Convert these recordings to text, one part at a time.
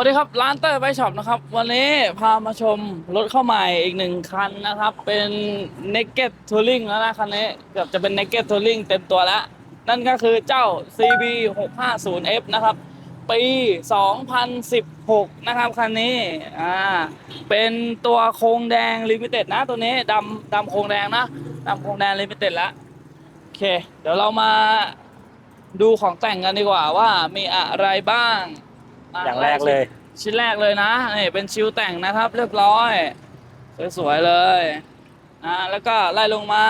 วัสดีครับร้านเตอร์ไบช็อปนะครับ วันนี้พามาชมรถเข้าใหม่อีกหนึ่งคันนะครับ เป็น Naked Touring แล้วนะคันนี้เกือบจะเป็น Naked Touring เต็มตัวแล้ว นั่นก็คือเจ้า CB 650F นะครับ ปี 2016 นะครับคันนี้อ่าเป็นตัวโครงแดงลิมิเต็ดนะตัวนี้ดำดำโครงแดงนะดำโครงแดงลิมิเต็ดแล้วโอเค เดี๋ยวเรามาดูของแต่งกันดีกว่าว่ามีอะไรบ้าง อย่างแรกเลย ชิ้นแรกเลยนะนี่เป็นชิวแต่งนะครับ เรียบร้อย สวยๆเลยอ่าแล้วก็ไล่ลงมา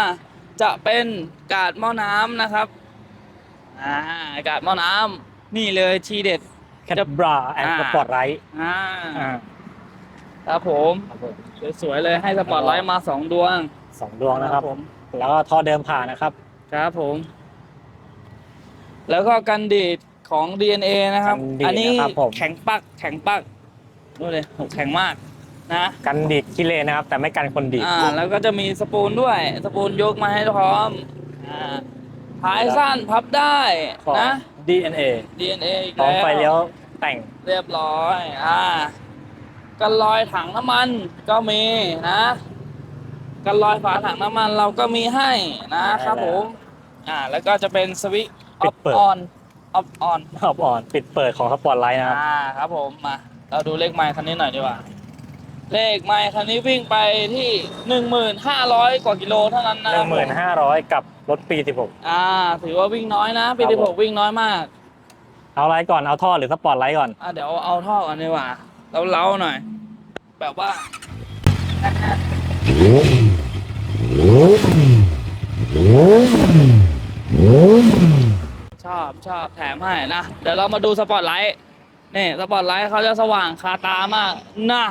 จะเป็นกาดหม้อน้ำนะครับอ่ากาดหม้อน้ำนี่เลยทีเด็ดแคทบราแอนด์อ่าสปอร์ตไรท์อ่าอ่าครับผมสวยๆเลยให้สปอตไลท์มาสองดวงสองดวงนะครับผมแล้วก็ท่อเดิมผ่านนะครับ ครับผม แล้วก็กันดีด ของ DNA นะครับ กันดีดอันี้นะครับผม แข็งปักแข็งปักดูเลยโหแข็งมากนะกันดีดขี้เลนนะครับ แต่ไม่กันคนดีด อ่าแล้วก็จะมีสปูนด้วย สปูนยกมาให้พร้อมอ่าพายสั้นพับได้ของ นะ DNA DNA อีกพร้อมแล้วไฟเลี้ยวแต่ง เรียบร้อยอ่ากันลอยถังน้ำมันก็มีนะกันลอยฝาถังน้ำมันเราก็มีให้นะครับได้แล้วผมอ่าแล้วก็จะเป็นสวิตอปิอดฟเปิด ออน ออฟออนขอบอ่อนปิดเปิดของสปอร์ตไลท์นะครับ อ่าครับผมมาเราดูเลขไมล์คันนี้หน่อยดีกว่า เลขไมล์คันนี้วิ่งไปที่หนึ่งหมื่นห้าร้อยกว่ากิโลเท่านั้นนะหคนึ่รับงหมื่นห้าร้อยกับรถปีอ่า ถือว่าวิ่งน้อยนะปีครับที่ผมหกวิ่งน้อยมาก16เอาอะไรก่อน เอาท่อหรือสปอร์ตไลท์ก่อน อะเดี๋ยวเอาท่อกันดีกว่าเล้าๆหน่อย แบบว่าช บชอบแถมให้นะเดี๋ยวเรามาดูสปอตไลท์นี่สปอตไลท์เขาจะสว่างคาตามากนะ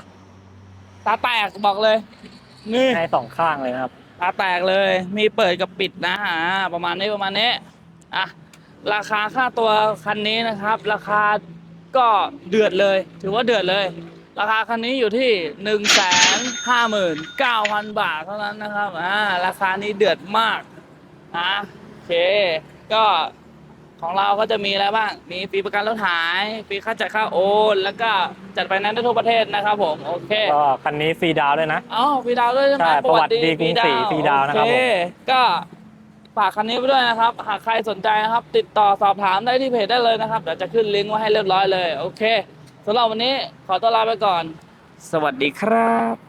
ตาแตกบอกเลย นี่ให้สองข้างเลยนะครับตาแตกเลยมีเปิดกับปิดนะอ่าประมาณนี้ประมาณนี้อะราคาค่าตัวคันนี้นะครับ ราคาก็เดือดเลย ถือว่าเดือดเลย ราคาคันนี้อยู่ที่หนึ่งแสนห้าหมื่นเก้าพันบาทเท่านั้นนะครับอ่าราคานี้เดือดมากนะโอเค ก็ ของเราก็จะมีอะไรบ้าง มีฟรีประกันรถหาย ฟรีค่าจัดค่าโอน แล้วก็จัดไปนั้นได้ทั่วประเทศนะครับผม โอเค ก็คันนี้ฟรีดาวน์ด้วยนะ อ๋อฟรีดาวน์ด้วยใช่ไหมใช่ประวัติดีกรุงศรีฟรีดาวน์นะครับโอเคก็ฝากคันนี้ไปด้วยนะครับ หากใครสนใจนะครับ ติดต่อสอบถามได้ที่เพจได้เลยนะครับ เดี๋ยวจะขึ้นลิงก์ไว้ให้เรียบร้อยเลย โอเคสำหรับวันนี้ขอตัวลาไปก่อน สวัสดีครับ